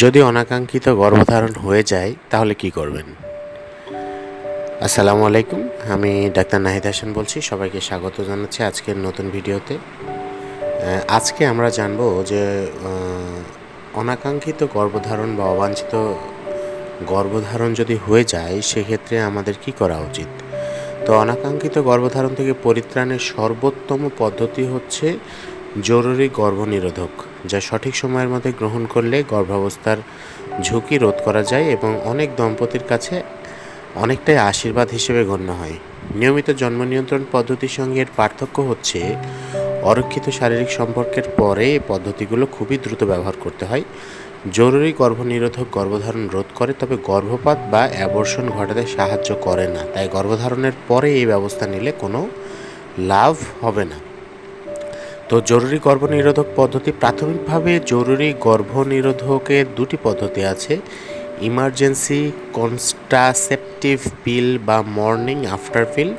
যদি অনাকাঙ্ক্ষিত গর্ভধারণ হয়ে যায়, তাহলে কি করবেন? আসসালামু আলাইকুম, আমি ডাক্তার নাহিদ হাসান বলছি, সবাইকে স্বাগত জানাচ্ছি আজকের নতুন ভিডিওতে। আজকে আমরা জানব যে অনাকাঙ্ক্ষিত গর্ভধারণ বা অবাঞ্ছিত গর্ভধারণ যদি হয়ে যায়, সেক্ষেত্রে আমাদের কি করা উচিত? তো অনাকাঙ্ক্ষিত গর্ভধারণ থেকে পরিত্রাণের সর্বোত্তম পদ্ধতি হচ্ছে জরুরি গর্ভনিরোধক। যা সঠিক সময়ের মধ্যে গ্রহণ করলে গর্ভাবস্থার ঝুঁকি রোধ করা যায় এবং অনেক দম্পতির কাছে অনেকটাই আশীর্বাদ হিসেবে গণ্য হয়। নিয়মিত জন্ম নিয়ন্ত্রণ পদ্ধতির সঙ্গে এর পার্থক্য হচ্ছে, অরক্ষিত শারীরিক সম্পর্কের পরে পদ্ধতিগুলো খুবই দ্রুত ব্যবহার করতে হয়। জরুরি গর্ভনিরোধক গর্ভধারণ রোধ করে, তবে গর্ভপাত বা অ্যাবর্ষণ ঘটাতে সাহায্য করে না। তাই গর্ভধারণের পরে এই ব্যবস্থা নিলে কোনো লাভ হবে না। তো জরুরি গর্ভনিরোধক পদ্ধতি প্রাথমিকভাবে জরুরি গর্ভনিরোধকের দুটি পদ্ধতি আছে ইমার্জেন্সি কনস্ট্রাসেপটিভ পিল বা মর্নিং আফটার পিল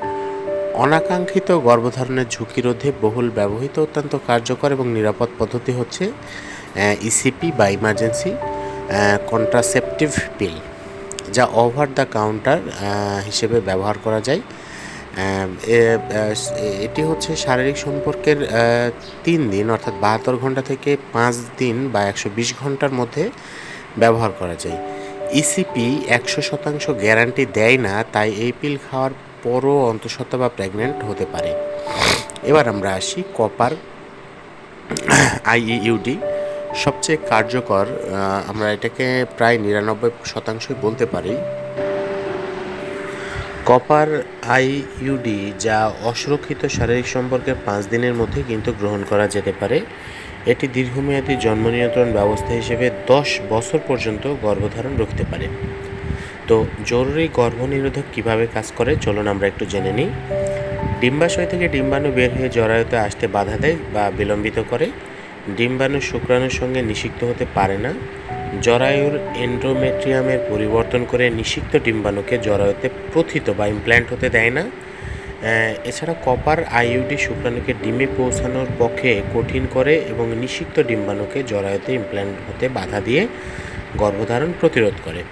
অনাকাঙ্ক্ষিত গর্ভধারণের ঝুঁকি রোধে বহুল ব্যবহৃত অত্যন্ত কার্যকর এবং নিরাপদ পদ্ধতি হচ্ছে ইসিপি বা ইমার্জেন্সি কন্ট্রাসেপটিভ পিল যা ওভার দ্য কাউন্টার হিসেবে ব্যবহার করা যায়। এটি হচ্ছে শারীরিক সম্পর্কের তিন দিন, অর্থাৎ বাহাত্তর ঘণ্টা থেকে পাঁচ দিন বা একশো বিশ ঘণ্টার মধ্যে ব্যবহার করা যায়। ইসিপি একশো শতাংশ গ্যারান্টি দেয় না, তাই এই পিল খাওয়ার পরও অন্তঃসত্ত্বা বা প্রেগনেন্ট হতে পারে। এবার আমরা আসি কপার আইইউডি সবচেয়ে কার্যকর আমরা এটাকে প্রায় নিরানব্বই শতাংশই বলতে পারি। কপার আইইউডি যা অসুরক্ষিত শারীরিক সম্পর্কের পাঁচ দিনের মধ্যে কিন্তু গ্রহণ করা যেতে পারে। এটি দীর্ঘমেয়াদী জন্ম নিয়ন্ত্রণ ব্যবস্থা হিসেবে দশ বছর পর্যন্ত গর্ভধারণ রুখতে পারে। তো জরুরি গর্ভনিরোধক কীভাবে কাজ করে, চলুন আমরা একটু জেনে নিই। ডিম্বাশয় থেকে ডিম্বাণু বের হয়ে জরায়ুতে আসতে বাধা দেয় বা বিলম্বিত করে। ডিম্বাণু শুক্রাণুর সঙ্গে নিষিক্ত হতে পারে না। জরায়ুর এন্ডোমেট্রিয়ামের পরিবর্তন করে নিষিক্ত ডিম্বাণুকে জরায়ুতে প্রথিত বা ইমপ্ল্যান্ট হতে দেয় না। এছাড়া কপার আইইউডি শুক্রাণুকে ডিমে পৌঁছানোর পক্ষে কঠিন করে এবং নিষিক্ত ডিম্বাণুকে জরায়ুতে ইমপ্ল্যান্ট হতে বাধা দিয়ে গর্ভধারণ প্রতিরোধ করে।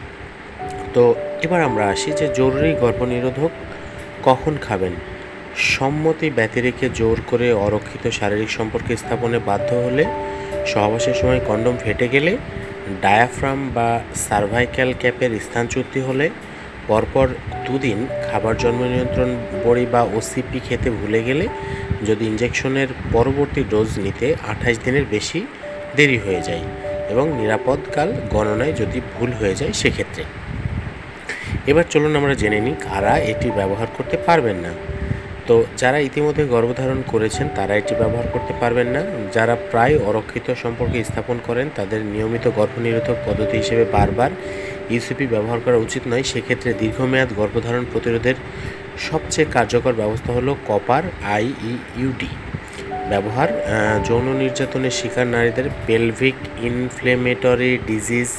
তো এবার আমরা আসি যে জরুরি গর্ভনিরোধক কখন খাবেন? সম্মতি ব্যতিরেকে জোর করে অরক্ষিত শারীরিক সম্পর্ক স্থাপনে বাধ্য হলে, সহবাসের সময় কন্ডম ফেটে গেলে ডায়াফ্রাম বা সার্ভাইক্যাল ক্যাপের স্থানচ্যুতি হলে পরপর দুদিন খাবার জন্ম নিয়ন্ত্রণ বড়ি বা ওসিপি খেতে ভুলে গেলে যদি ইঞ্জেকশনের পরবর্তী ডোজ নিতে আঠাশ দিনের বেশি দেরি হয়ে যায় এবং নিরাপদকাল গণনায় যদি ভুল হয়ে যায় সেক্ষেত্রে। এবার চলুন আমরা জেনে নিই কারা এটি ব্যবহার করতে পারবেন না। তো যারা ইতিমধ্যে গর্ভধারণ করেছেন, তারা এটি ব্যবহার করতে পারবেন না। যারা প্রায় অরক্ষিত সম্পর্কে স্থাপন করেন, তাদের নিয়মিত গর্ভনিরোধক পদ্ধতি হিসেবে বারবার ইউসিপি ব্যবহার করা উচিত নয়। সেক্ষেত্রে দীর্ঘমেয়াদ গর্ভধারণ প্রতিরোধের সবচেয়ে কার্যকর ব্যবস্থা হলো কপার আইইউডি ব্যবহার যৌন নির্যাতনের শিকার নারীদের pelvic inflammatory disease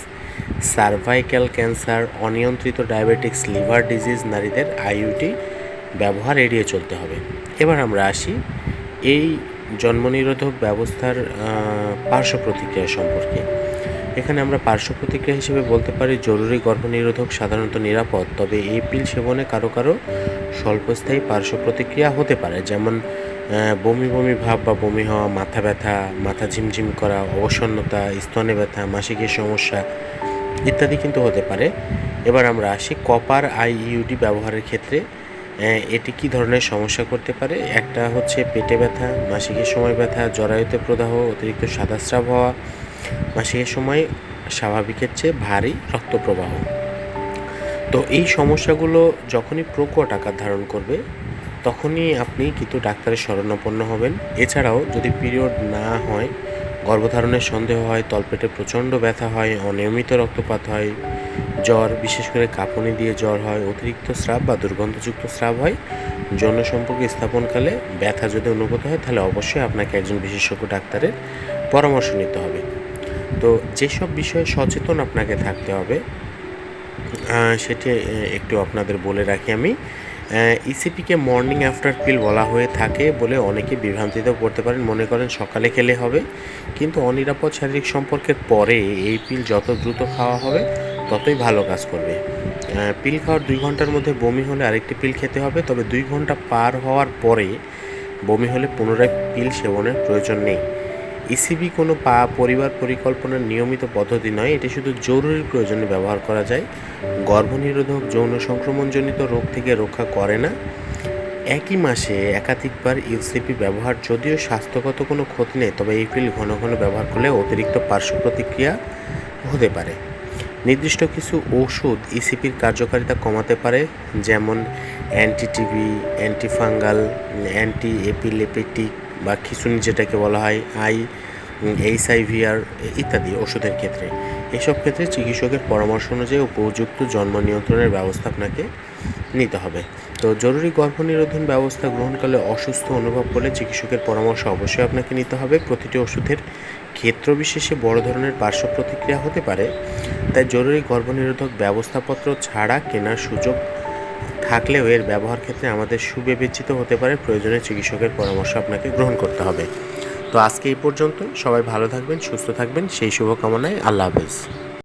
cervical cancer অনিয়ন্ত্রিত ডায়াবেটিক্স লিভার ডিজিজ নারীদের আইইউডি ব্যবহার এড়িয়ে চলতে হবে। এবার আমরা আসি এই জন্মনিরোধক ব্যবস্থার পার্শ্ব প্রতিক্রিয়া সম্পর্কে। এখানে আমরা পার্শ্ব প্রতিক্রিয়া হিসেবে বলতে পারি জরুরি গর্ভনিরোধক, সাধারণত নিরাপদ, তবে এই পিল সেবনে কারও কারও স্বল্পস্থায়ী পার্শ্ব প্রতিক্রিয়া হতে পারে, যেমন বমি বমি ভাব বা বমি হওয়া, মাথা ব্যথা, মাথা ঝিমঝিম করা, অবসন্নতা, স্তনে ব্যথা, মাসিকের সমস্যা ইত্যাদি কিন্তু হতে পারে। এবার আমরা আসি কপার আইইউডি ব্যবহারের ক্ষেত্রে। এটি কি ধরনের সমস্যা করতে পারে? একটা হচ্ছে পেটে ব্যথা, মাসিকের সময় ব্যথা, জরায়ুতে প্রদাহ, অতিরিক্ত সাদাস্রাব হওয়া, মাসিকের সময় স্বাভাবিকের চেয়ে ভারী রক্ত প্রবাহ। তো এই সমস্যাগুলো যখনই প্রকট আকার ধারণ করবে, তখনই আপনি কিন্তু ডাক্তারের শরণাপন্ন হবেন। এছাড়াও যদি পিরিয়ড না হয় গর্ভধারণের সন্দেহ হয়, তলপেটে প্রচণ্ড ব্যথা হয়, অনিয়মিত রক্তপাত হয়, জ্বর, বিশেষ করে কাঁপুনি দিয়ে জ্বর হয়, অতিরিক্ত স্রাব বা দুর্গন্ধযুক্ত স্রাব হয়। যৌন সম্পর্ক স্থাপনকালে ব্যথা যদি অনুভূত হয়, তাহলে অবশ্যই আপনাকে একজন বিশেষজ্ঞ ডাক্তারের পরামর্শ নিতে হবে। তো যেসব বিষয়ে সচেতন আপনাকে থাকতে হবে সেটি একটু আপনাদের বলে রাখি আমি। ইসিপিকে মর্নিং আফটার পিল বলা হয়ে থাকে বলে অনেকে বিভ্রান্তিতেও পড়তে পারেন। মনে করেন সকালে খেলে হবে। কিন্তু অনিরাপদ শারীরিক সম্পর্কের পরে এই পিল যত দ্রুত খাওয়া হবে, ততই ভালো কাজ করবে। পিল খাওয়ার দুই ঘণ্টার মধ্যে বমি হলে আরেকটি পিল খেতে হবে। তবে দুই ঘণ্টা পার হওয়ার পরে বমি হলে পুনরায় পিল সেবনের প্রয়োজন নেই। ইসিবি কোনো পা পরিবার পরিকল্পনার নিয়মিত পদ্ধতি নয়, এটি শুধু জরুরি প্রয়োজনে ব্যবহার করা যায়। গর্ভনিরোধক যৌন সংক্রমণজনিত রোগ থেকে রক্ষা করে না। একই মাসে একাধিকবার ইউসিপি ব্যবহার, যদিও স্বাস্থ্যগত কোনো ক্ষতি নেই, তবে এই পিল ঘন ঘন ব্যবহার করলে অতিরিক্ত পার্শ্ব প্রতিক্রিয়া হতে পারে। নির্দিষ্ট কিছু ওষুধ ইসিপির কার্যকারিতা কমাতে পারে, যেমন অ্যান্টিটিভি অ্যান্টিফাঙ্গাল অ্যান্টি এপিলেপেটিক বা খিচুনি যেটাকে বলা হয়, আই এইচআইভিআর ইত্যাদি ওষুধের ক্ষেত্রে। এসব ক্ষেত্রে চিকিৎসকের পরামর্শ অনুযায়ী উপযুক্ত জন্ম নিয়ন্ত্রণের ব্যবস্থা আপনাকে নিতে হবে। তো জরুরি গর্ভনিরোধন ব্যবস্থা গ্রহণকালে অসুস্থ অনুভব করলে চিকিৎসকের পরামর্শ অবশ্যই আপনাকে নিতে হবে। প্রতিটি ওষুধের ক্ষেত্র বিশেষে বড় ধরনের পার্শ্ব প্রতিক্রিয়া হতে পারে। তাই জরুরি গর্ভনিরোধক ব্যবস্থাপত্র ছাড়া কেনার সুযোগ থাকলেও এর ব্যবহার ক্ষেত্রে আমাদের সুবিবেচিত হতে পারে প্রয়োজনে চিকিৎসকের পরামর্শ আপনাকে গ্রহণ করতে হবে। তো আজকে এই পর্যন্ত সবাই ভালো থাকবেন, সুস্থ থাকবেন। সেই শুভকামনায় আল্লাহ হাফেজ।